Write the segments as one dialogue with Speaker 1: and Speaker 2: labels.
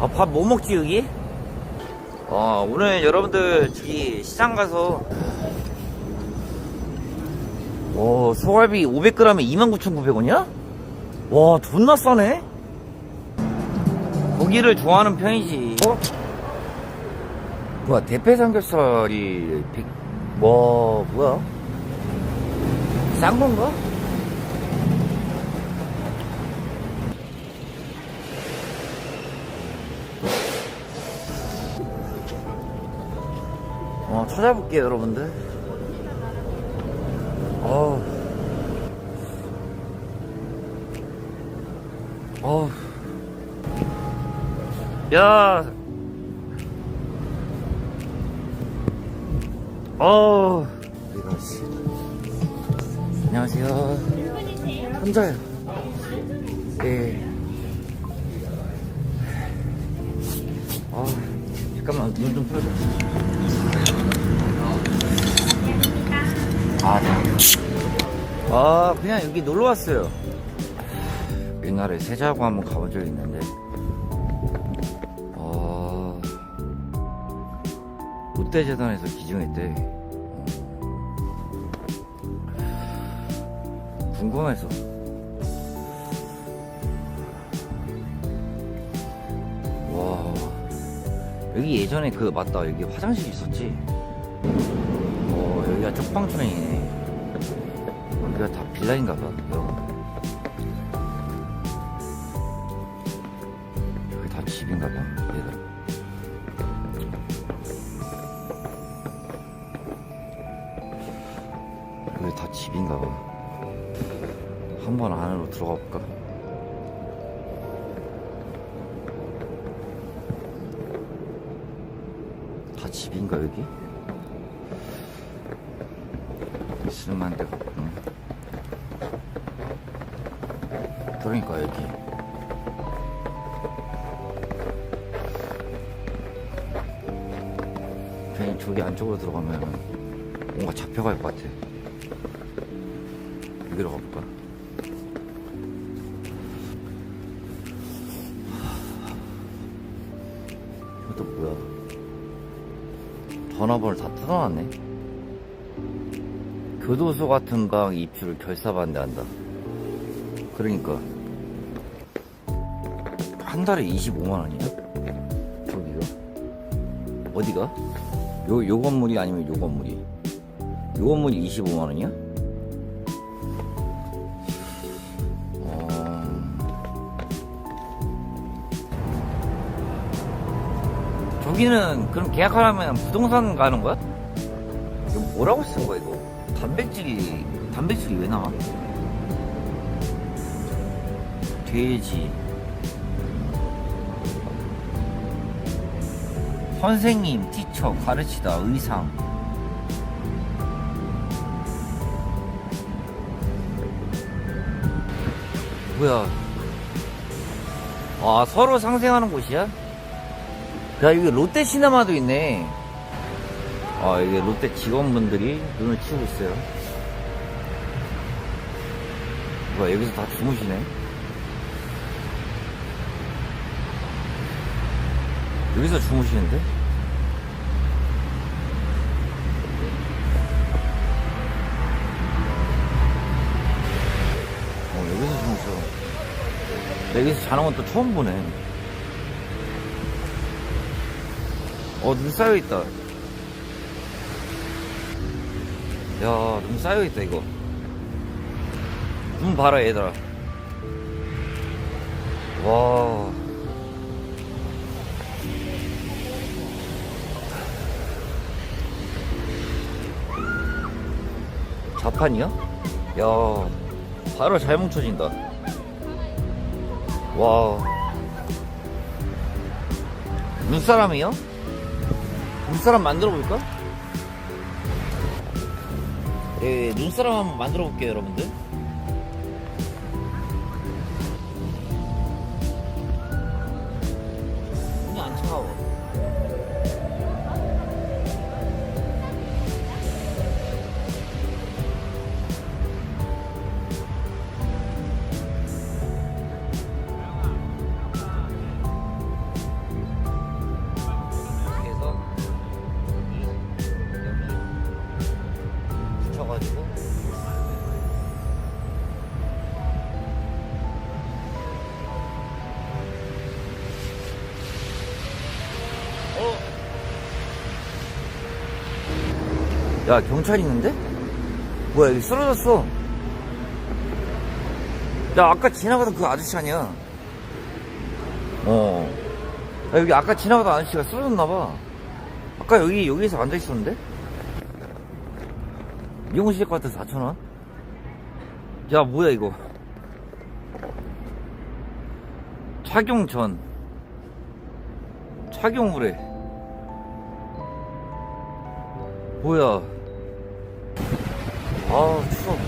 Speaker 1: 아, 밥 뭐 먹지, 여기? 어, 오늘 여러분들 저기 시장 가서 오, 소갈비 500g에 29,900원이야? 와, 존나 싸네? 고기를 좋아하는 편이지. 어? 뭐야, 대패 삼겹살이 100, 뭐, 뭐야? 싼 건가? 어, 찾아볼게요, 여러분들. 어우. 어우. 야. 어우. 안녕하세요. 혼자요. 예. 아, 잠깐만, 눈좀 풀어줘. 아, 네. 아, 그냥 여기 놀러 왔어요. 옛날에 세자고 한번 가본 적이 있는데, 어, 롯데재단에서 기증했대. 어, 궁금해서. 와, 여기 예전에 그, 맞다. 여기 화장실 있었지? 어, 여기가 쪽방촌이네. 여기가 다 빌라인가봐. 여기 다 집인가 봐. 얘들. 여기 다 집인가 봐. 한번 안으로 들어가 볼까? 다 집인가 여기? 쓸만한 데가 없구나. 그러니까 여기. 괜히 저기 안쪽으로 들어가면 뭔가 잡혀갈 것 같아. 여기로 가볼까? 이것도 뭐야? 전화번호를 다 뜯어놨네. 교도소 같은 방 입주를 결사반대한다. 그러니까 한 달에 25만 원이야? 저기가 어디가? 요, 요 건물이 아니면 요 건물이? 요 건물이 25만 원이야? 어... 저기는 그럼 계약하려면 부동산 가는 거야? 이거 뭐라고 쓴 거야 이거? 단백질이 단백질이 왜 나와? 돼지 선생님, 티처, 가르치다, 의상. 뭐야? 아 서로 상생하는 곳이야? 야 여기 롯데 시네마도 있네. 아 이게 롯데 직원분들이 눈을 치우고 있어요. 뭐야 여기서 다 주무시네? 여기서 주무시는데? 여기서 자는 건 또 처음 보네 어 눈 쌓여있다 야, 눈 쌓여있다, 이거. 눈 봐라, 얘들아. 와. 자판이야? 야, 바로 잘 뭉쳐진다. 와. 눈사람이요? 눈사람 만들어 볼까? 예, 눈사람 한번 만들어 볼게요, 여러분들. 눈이 안 차가워. 야, 경찰 있는데? 뭐야, 여기 쓰러졌어. 야, 아까 지나가던 그 아저씨 아니야? 어. 야, 여기 아까 지나가던 아저씨가 쓰러졌나봐. 아까 여기, 여기서 앉아있었는데? 미용실 것 같아서 4,000원? 야, 뭐야, 이거. 착용 전. 착용 후래. 뭐야. 아, 추워.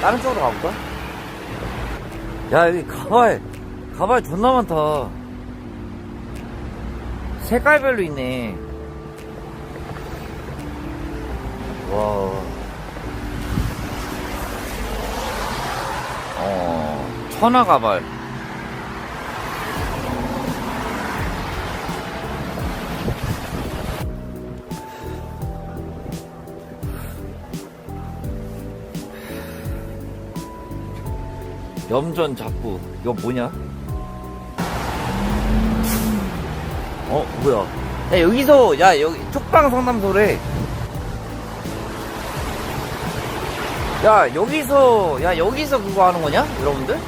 Speaker 1: 다른 쪽으로 가볼까? 야, 여기 가발, 가발 존나 많다. 색깔별로 있네. 와. 어, 천하 가발. 염전 잡부. 이거 뭐냐? 어, 뭐야. 야, 여기서, 야, 여기, 촉방 상담소래. 야, 여기서, 야, 여기서 그거 하는 거냐? 여러분들?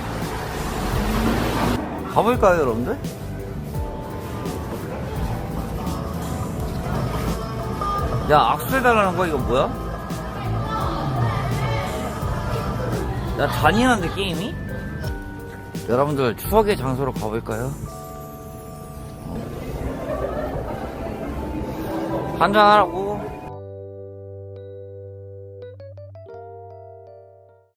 Speaker 1: 가볼까요, 여러분들? 야, 악수해달라는 거야, 이거 뭐야? 야, 잔인한데, 게임이? 여러분들, 추억의 장소로 가볼까요? 한잔하라고